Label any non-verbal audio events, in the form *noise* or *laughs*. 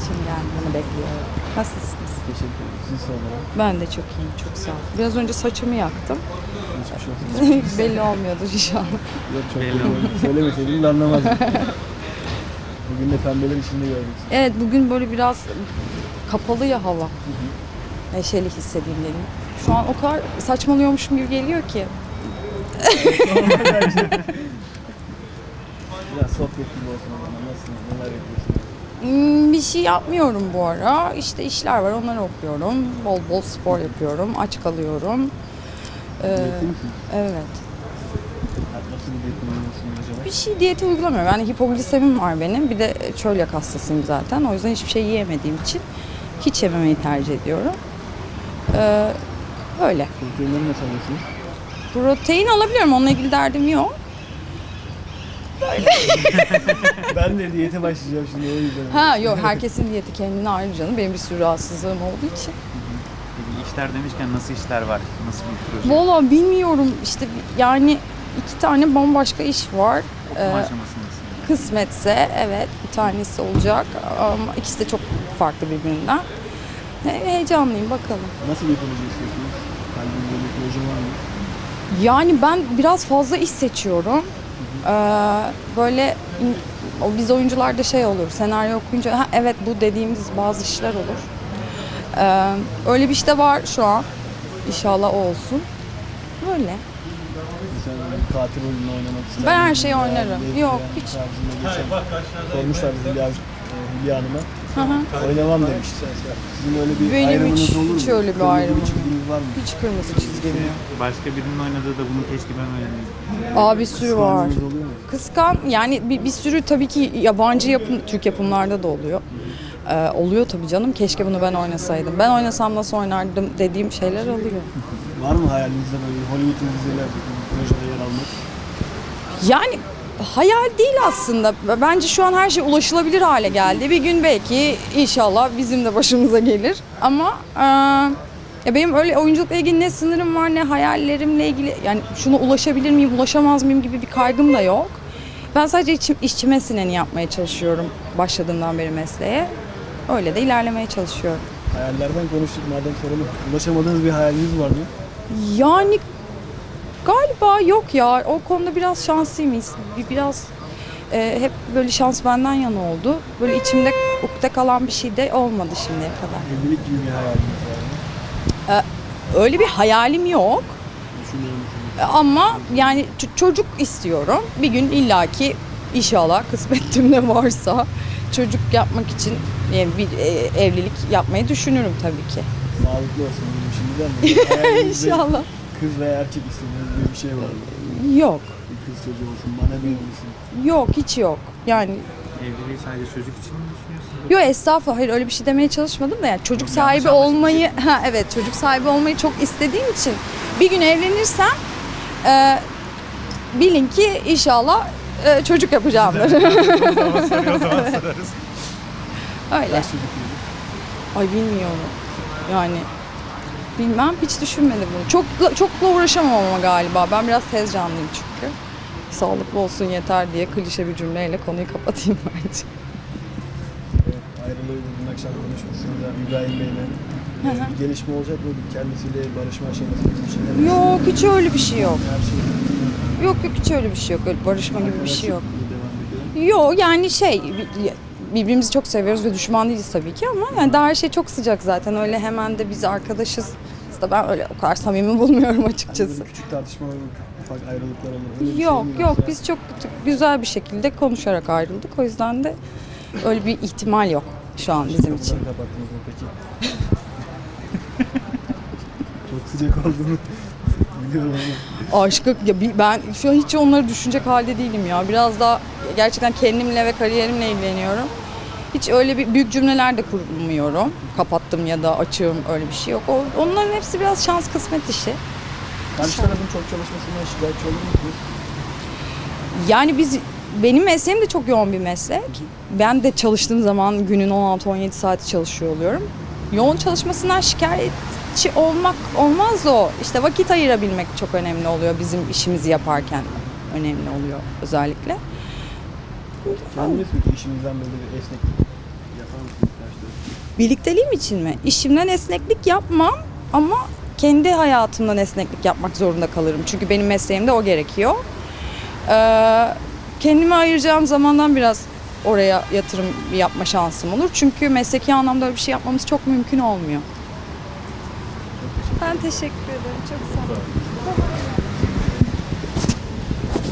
için gelmeni bekliyorum. Nasılsınız? Teşekkür ederim. Siz sormalı. Ben de çok iyiyim, çok sağ ol. Biraz önce saçımı yaktım. Hiçbir şey olsun. *laughs* Belli olmuyordur inşallah. Yok çok Belli belli Söylemeseydim de anlamazdım. Bugün de pembeler içinde gördük. Evet bugün böyle biraz kapalı ya hava. Neşeli hissedeyim dedim. Şu an o kadar saçmalıyormuşum gibi geliyor ki. *laughs* Biraz sohbet gibi olsun o zaman. Nasılsınız? Neler yapıyorsunuz? Hmm, Bir şey yapmıyorum bu ara. İşte işler var onları okuyorum. Bol bol spor yapıyorum. Aç kalıyorum. Ee, evet. Nasıl bir diyet uyguluyorsunuz acaba? Bir şey diyeti uygulamıyorum. Yani hipoglisemim var benim. Bir de çölyak hastasıyım zaten. O yüzden hiçbir şey yiyemediğim için hiç yememeyi tercih ediyorum. Ee, öyle. Proteinleri nasıl alıyorsunuz? Protein alabiliyorum. Onunla ilgili derdim yok. Ben de diyete başlayacağım şimdi o yüzden. Ha yok herkesin diyeti kendine ayrı canım. Benim bir sürü rahatsızlığım olduğu için. Peki işler demişken nasıl işler var? Nasıl bir proje? Valla bilmiyorum işte yani iki tane bambaşka iş var. Okuma Ee, aşamasındasın. kısmetse evet bir tanesi olacak ama ikisi de çok farklı birbirinden. He- Heyecanlıyım bakalım. Nasıl bir proje istiyorsunuz? Kalbinizde bir proje var mı? Yani ben biraz fazla iş seçiyorum. Ee, böyle o biz oyuncularda şey olur, senaryo okuyunca ha, evet bu dediğimiz bazı işler olur. Ee, öyle bir işte var şu an. İnşallah o olsun. Böyle. Katil rolünü oynamak ister Ben her şeyi Veya oynarım. bir Yok, hiç. tarzında geçen Sormuşlar Hülya, e, Hülya Hanım'a. Hı hı. Oynamam demiş. Sizin öyle bir Benim ayrımınız hiç- olur mu? hiç öyle bir Kırmızı ayrımım. çizginiz var mı? Hiç kırmızı çizgim yok. Başka birinin oynadığı da bunu keşke ben oynayayım. Aa bir sürü var. Kıskançlığınız oluyor mu? Kıskan yani bir, bir sürü tabii ki yabancı yapım Türk yapımlarda da oluyor. Ee, oluyor tabii canım. Keşke bunu ben oynasaydım. Ben oynasam nasıl oynardım dediğim şeyler oluyor. Var mı hayalinizde böyle Hollywood diziler projede yer almak? Yani hayal değil aslında. Bence şu an her şey ulaşılabilir hale geldi. Bir gün belki inşallah bizim de başımıza gelir. Ama e, ya benim öyle oyunculukla ilgili ne sınırım var ne hayallerimle ilgili yani şuna ulaşabilir miyim, ulaşamaz mıyım gibi bir kaygım da yok. Ben sadece içim, içime sineni yapmaya çalışıyorum başladığımdan beri mesleğe. Öyle de ilerlemeye çalışıyorum. Hayallerden konuştuk madem soralım. Ulaşamadığınız bir hayaliniz var mı? Yani galiba yok ya. O konuda biraz şanslıyım. Bir- Biraz e, hep böyle şans benden yana oldu. Böyle içimde ukde kalan bir şey de olmadı şimdiye kadar. Evlilik gibi bir hayaliniz var mı? Öyle bir hayalim yok. E, Ama yani çocuk istiyorum. Bir gün illaki inşallah kısmetimde varsa çocuk yapmak için e, bir e, evlilik yapmayı düşünürüm tabii ki. Sağlıklı olsun şimdiden *laughs* İnşallah. Kız veya erkek istediğiniz gibi bir şey var mı? Yok. Bir kız çocuğu olsun, bana bir olsun. Yok hiç yok. Yani Evliliği sadece çocuk için mi düşünüyorsun? Yok estağfurullah hayır öyle bir şey demeye çalışmadım da yani çocuk Yok, sahibi yanlış olmayı ha evet çocuk sahibi olmayı çok istediğim için bir gün evlenirsem e, bilin ki inşallah e, çocuk yapacağımdır. o zaman soruyor o zaman *laughs* sorarız. Öyle. Kaç çocuk yedi? Ay bilmiyorum. Yani bilmem hiç düşünmedim bunu. Çok çokla uğraşamam ama galiba. Ben biraz tez canlıyım çünkü. Sağlıklı olsun yeter diye klişe bir cümleyle konuyu kapatayım *laughs* bence. Ayrılığı dün akşam konuşmuşsunuz İbrahim Bey'le. Bir gelişme olacak mı? Kendisiyle barışma aşamasında bir şeyler. Yok hiç öyle bir şey yok. Her şey Yok yok hiç öyle bir şey yok. Öyle barışma gibi bir şey yok. Yok yani şey birbirimizi çok seviyoruz ve düşman değiliz tabii ki ama yani daha her şey çok sıcak zaten öyle hemen de biz arkadaşız. Da ben öyle o kadar samimi bulmuyorum Hani açıkçası. böyle küçük tartışmalar ufak ayrılıklar olur. Öyle bir şey Yok yok yoksa biz çok güzel bir şekilde konuşarak ayrıldık. O yüzden de öyle bir ihtimal yok şu an bizim için. kapattınız mı peki? *laughs* Çok sıcak olduğunu. Aşkı ya ben şu an hiç onları düşünecek halde değilim ya. Biraz daha gerçekten kendimle ve kariyerimle ilgileniyorum. Hiç öyle bir büyük cümleler de kurmuyorum. Kapattım ya da açığım öyle bir şey yok. O, onların hepsi biraz şans kısmet işi. Karşı tarafın çok çalışmasından şikayetçi olur musunuz? Yani biz benim mesleğim de çok yoğun bir meslek. Ben de çalıştığım zaman günün 16-17 saati çalışıyor oluyorum. Yoğun çalışmasından şikayetçi olmak olmaz o. İşte vakit ayırabilmek çok önemli oluyor bizim işimizi yaparken önemli oluyor özellikle. Kendiniz peki işinizden böyle bir esneklik yapar mısınız? Birlikteliğim için mi? İşimden esneklik yapmam ama kendi hayatımdan esneklik yapmak zorunda kalırım. Çünkü benim mesleğimde o gerekiyor. Ee, kendime ayıracağım zamandan biraz oraya yatırım yapma şansım olur. Çünkü mesleki anlamda öyle bir şey yapmamız çok mümkün olmuyor. Ben teşekkür ederim. Çok sağ olun.